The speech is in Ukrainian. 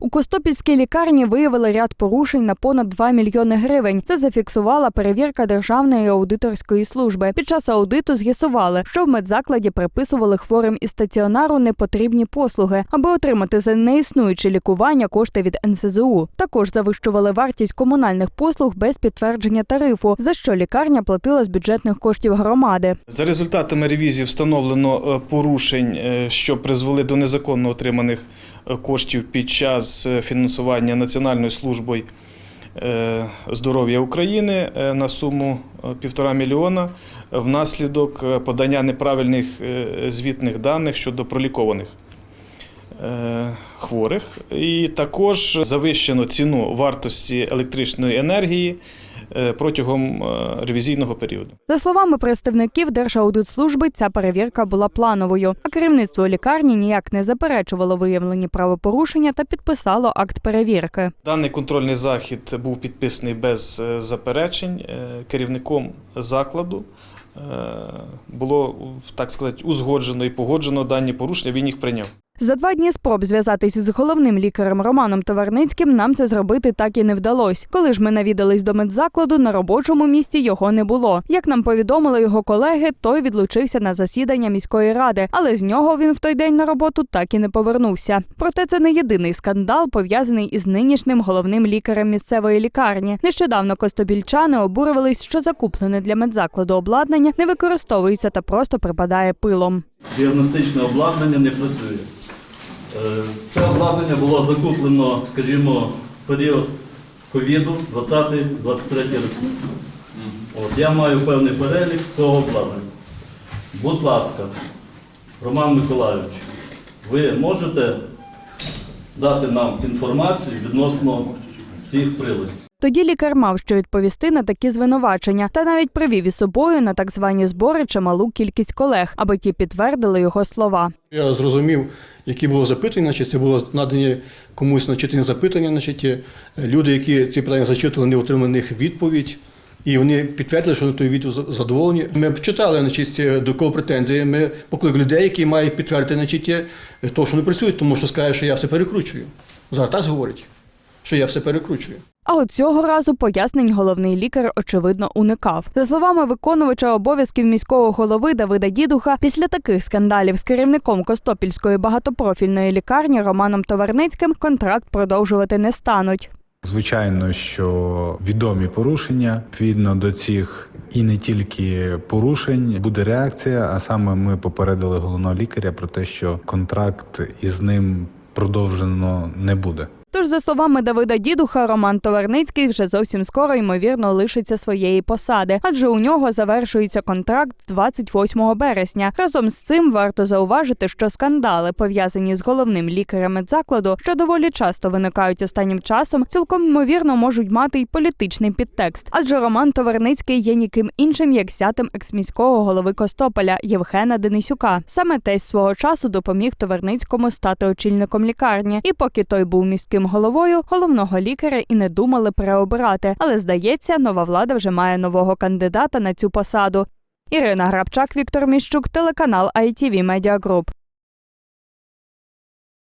У Костопільській лікарні виявили ряд порушень на понад 2 мільйони гривень. Це зафіксувала перевірка Державної аудиторської служби. Під час аудиту з'ясували, що в медзакладі приписували хворим із стаціонару непотрібні послуги, аби отримати за неіснуюче лікування кошти від НСЗУ. Також завищували вартість комунальних послуг без підтвердження тарифу, за що лікарня платила з бюджетних коштів громади. За результатами ревізії встановлено е, порушень, е, що призвели до незаконно отриманих е, коштів під час е, фінансування Національною службою е, здоров'я України е, на суму е, півтора мільйона внаслідок подання неправильних звітних даних щодо пролікованих хворих. І також завищено ціну вартості електричної енергії протягом е, ревізійного періоду. За словами представників Держаудитслужби, ця перевірка була плановою, а керівництво лікарні ніяк не заперечувало виявлені правопорушення та підписало акт перевірки. Даний контрольний захід був підписаний без е, заперечень е, керівником закладу. Е, Було, так сказати, узгоджено і погоджено дані порушення, він їх прийняв. За два дні спроб зв'язатись з головним лікарем Романом Товарницьким нам це зробити так і не вдалось. Коли ж ми навідались до медзакладу, на робочому місці його не було. Як нам повідомили його колеги, той відлучився на засідання міської ради, але з нього він в той день на роботу так і не повернувся. Проте це не єдиний скандал, пов'язаний із нинішнім головним лікарем місцевої лікарні. Нещодавно костобільчани обурювались, що закуплене для медзакладу обладнання не використовується та просто припадає пилом. діагностичне обладнання не працює. Е, Це обладнання було закуплено, скажімо, в період ковіду 20-23 роки. От, я маю певний перелік цього обладнання. Будь ласка, Роман Миколайович, ви можете дати нам інформацію відносно цих приладів? Тоді лікар мав що відповісти на такі звинувачення та навіть привів із собою на так звані збори чималу кількість колег, аби ті підтвердили його слова. Я зрозумів, які було запитання, значить, це було надані комусь на читання запитання, значить, е, люди, які ці питання зачитували, не отримали на них відповідь. І вони підтвердили, що на той відео задоволені. Ми читали значить, е, до кого претензії. Ми покликали людей, які мають підтвердити значить, те, що вони працюють, тому що скажуть, що я все перекручую. Зараз так говорять, що я все перекручую. А от цього разу пояснень головний лікар очевидно уникав. За словами виконувача обов'язків міського голови Давида Дідуха, після таких скандалів з керівником Костопільської багатопрофільної лікарні Романом Товарницьким контракт продовжувати не стануть. Звичайно, що відомі порушення відповідно до цих і не тільки порушень буде реакція. А саме ми попередили головного лікаря про те, що контракт із ним продовжено не буде. Тож, за словами Давида Дідуха, Роман Товарницький вже зовсім скоро ймовірно лишиться своєї посади, адже у нього завершується контракт 28 березня. Разом з цим варто зауважити, що скандали, пов'язані з головним лікарем медзакладу, що доволі часто виникають останнім часом, цілком ймовірно можуть мати й політичний підтекст. Адже Роман Товарницький є ніким іншим, як зятем екс-міського голови Костополя Євгена Денисюка. Саме тесть свого часу допоміг Товарницькому стати очільником лікарні. І поки той був головою, головного лікаря і не думали переобирати. Але здається, нова влада вже має нового кандидата на цю посаду. Ірина Грабчак, Віктор Міщук, телеканал ITV Media Group.